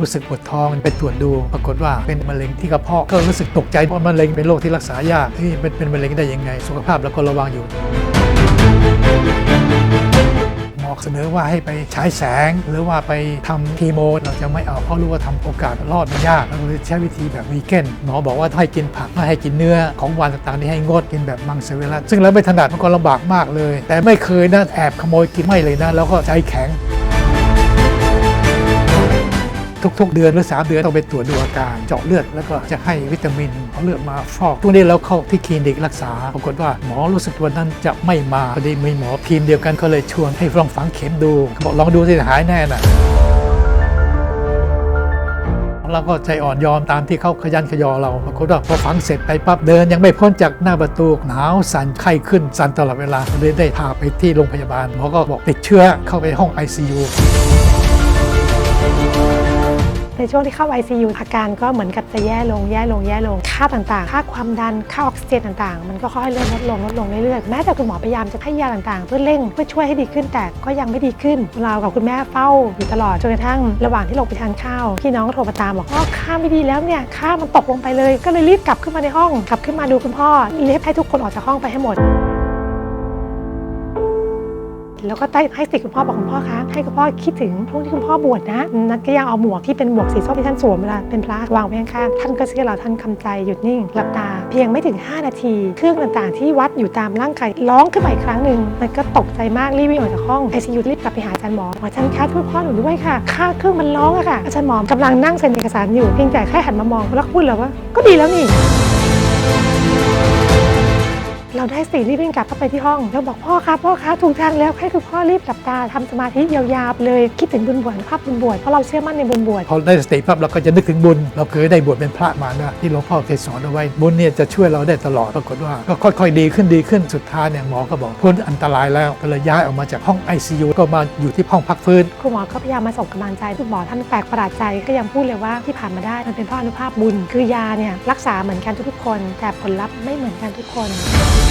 รู้สึกปวดท้องไปตรวจดู ปรากฏว่าเป็นมะเร็งที่กระเพาะก็รู้สึกตกใจเพราะมะเร็งเป็นโรคที่รักษายากที่เป็นเป็นมะเร็งได้ยังไง สุขภาพแล้วก็ระวังอยู่หมอเสนอว่าให้ไปฉายแสง หรือว่าไปทำคีโม เราจะไม่เอาเพราะรู้ว่าทำโอกาสรอดมันยากเราเลยใช้วิธีแบบวีแกนหมอบอกว่าให้กินผักไม่ให้กินเนื้อของหวานต่างๆที่ให้งดกินแบบมังสวิรัตซึ่งเราไม่ถนัดมันก็ลำบากมากเลย แต่ไม่เคยนะแอบขโมยกินไม่เลยนะแล้วก็ใจแข็ง ทุก ๆ เดือนหรือ 3 เดือนต้องไปตรวจดูอาการเจาะเลือดแล้วก็จะให้วิตามินเอาเลือดมาฟอกทุกนี้เราเข้าที่คลินิกรักษาปรากฏว่าหมอรู้สึกวันนั้นจะไม่มาพอดีมีหมอทีมเดียวกันก็เลยชวนให้ลองฝังเข็มดูบอกลองดูสิหายแน่น่ะเราก็ใจอ่อนยอมตามที่เขาขยันขยอเราปรากฏว่าพอฝังเสร็จไปปั๊บเดิน ยังไม่พ้นจากหน้าประตูหนาวสั่นไข้ขึ้นสั่นตลอดเวลาเลยได้พาไปที่โรงพยาบาลหมอก็บอกติดเชื้อเข้าไปห้อง ICU ในช่วงที่เข้า ICU อาการก็เหมือนกับจะแย่ลงแย่ลงแย่ลงค่าต่างๆ ค่าความดันค่าออกซิเจนต่างๆ มันก็ค่อยเริ่มลดลงลดลงเรื่อยๆแม้แต่คุณหมอพยายามจะให้ยาต่างๆ เพื่อเร่งเพื่อช่วยให้ดีขึ้นแต่ก็ยังไม่ดีขึ้น เรากับคุณแม่เฝ้าอยู่ตลอดจนกระทั่งระหว่างที่ลงไปทานข้าวพี่น้องก็โทรมาตามบอกว่าค่าไม่ดีแล้วเนี่ยค่ามันตกลงไปเลย ก็เลยรีบกลับขึ้นมาในห้องกลับขึ้นมาดูคุณพ่อรียกให้ทุกคนออกจากห้องไปให้หมด แล้วก็ให้สิทธิ์คุณพ่อบอกคุณพ่อคะให้คุณพ่อคิดถึงพวกที่คุณพ่อบวชนะ นัดก็ยังเอาหมวกที่เป็นหมวกสีส้มที่ท่านสวมเวลาเป็นพระวางไว้ข้างๆท่านก็เชื่อเราท่านคำใจหยุดนิ่งหลับตา เพียงไม่ถึง 5 นาที เครื่องต่างๆ ที่วัดอยู่ตามร่างกายร้องขึ้นมาอีกครั้งหนึ่งมันก็ตกใจมากรีบวิ่งออกจากห้องไอซียูรีบกลับไปหาอาจารย์หมอบอกอาจารย์คะช่วยพ่อหนูด้วยค่ะ ค่าเครื่องมันร้องอะค่ะอาจารย์หมอกำลังนั่งเซ็นเอกสารอยู่เพียงแต่แค่หันมามองแล้วก็พูดเลยว่าก็ดีแล้วนี่ เราได้สิรีบวิ่งกลับเข้าไปที่ห้องแล้วบอกพ่อครับพ่อครับถูกทางแล้วให้คุณพ่อรีบหลับตาทำสมาธิยาวๆไปเลยคิดถึงบุญบวชภาพบุญบวชเพราะเราเชื่อมั่นในบุญบวชพอได้สติปั๊บเราก็จะนึกถึงบุญ เราเคยได้บวชเป็นพระมานะที่หลวงพ่อเคยสอนเอาไว้บุญเนี่ยจะช่วยเราได้ตลอดปรากฏว่าก็ค่อยๆดีขึ้นดีขึ้นสุดท้ายเนี่ยหมอก็บอกพ้นอันตรายแล้วก็เลยย้ายออกมาจากห้อง ICU ก็มาอยู่ที่ห้องพักฟื้นคุณหมอก็พยายามมาส่งกำลังใจคุณหมอท่านแปลกประหลาดใจก็ยังพูดเลยว่าที่ผ่านมาได้มันเป็นเพราะอนุภาพบุญ คือยาเนี่ยรักษาเหมือนกันทุกๆคน แต่ผลลัพธ์ไม่เหมือนกันทุกคนพ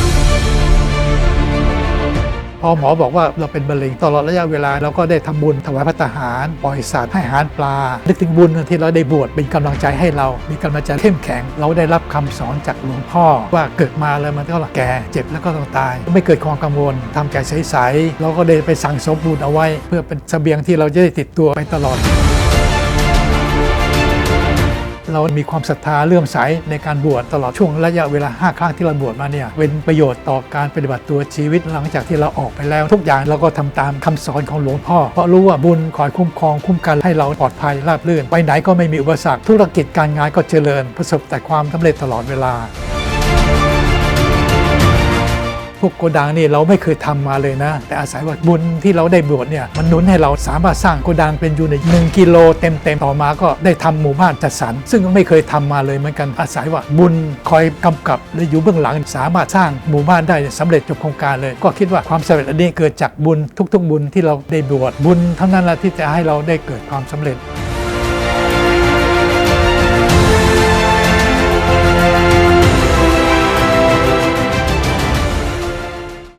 อหมอบอกว่าเราเป็นมะเร็งตลอดระยะเวลาเราก็ได้ทำบุญถวายพระทหารปล่อยสัตว์ให้อาหารปลา นึกถึงบุญที่เราได้บวชเป็นกำลังใจให้เรา มีกำลังใจเข้มแข็ง เราได้รับคำสอนจากหลวงพ่อ ว่าเกิดมาแล้วมันก็แก่เจ็บแล้วก็ต้องตาย ไม่เกิดความกังวลทำใจใสๆเราก็ได้ไปสั่งสมบุญเอาไว้ เพื่อเป็นเสบียงที่เราจะได้ติดตัวไปตลอด เรามีความศรัทธาเลื่อมใสในการบวชตลอดช่วงระยะเวลา 5 ครั้งที่เราบวชมาเนี่ยเป็นประโยชน์ต่อการปฏิบัติตัวชีวิตหลังจากที่เราออกไปแล้ว ทุกอย่างเราก็ทำตามคำสอนของหลวงพ่อ เพราะรู้ว่าบุญคอยคุ้มครองคุ้มกันให้เราปลอดภัยราบรื่น ไปไหนก็ไม่มีอุปสรรคธุรกิจการงานก็เจริญ ประสบแต่ความสำเร็จตลอดเวลา วกโกดังนี่เราไม่เคยทำมาเลยนะ แต่อาศัยว่าบุญที่เราได้บวชเนี่ยมันนุนให้เราสามารถสร้างโกดังเป็นอยู่ใน1กิโลเต็มๆต่อมาก็ได้ทำหมู่บ้านจัดสรรซึ่งไม่เคยทำมาเลยเหมือนกันอาศัยว่าบุญคอยกำกับและอยู่เบื้องหลังสามารถสร้างหมู่บ้านได้สำเร็จจบโครงการเลย ก็คิดว่าความสำเร็จอันนี้เกิดจากบุญทุกๆบุญที่เราได้บวชบุญเท่านั้นแหละที่จะให้เราได้เกิดความสำเร็จ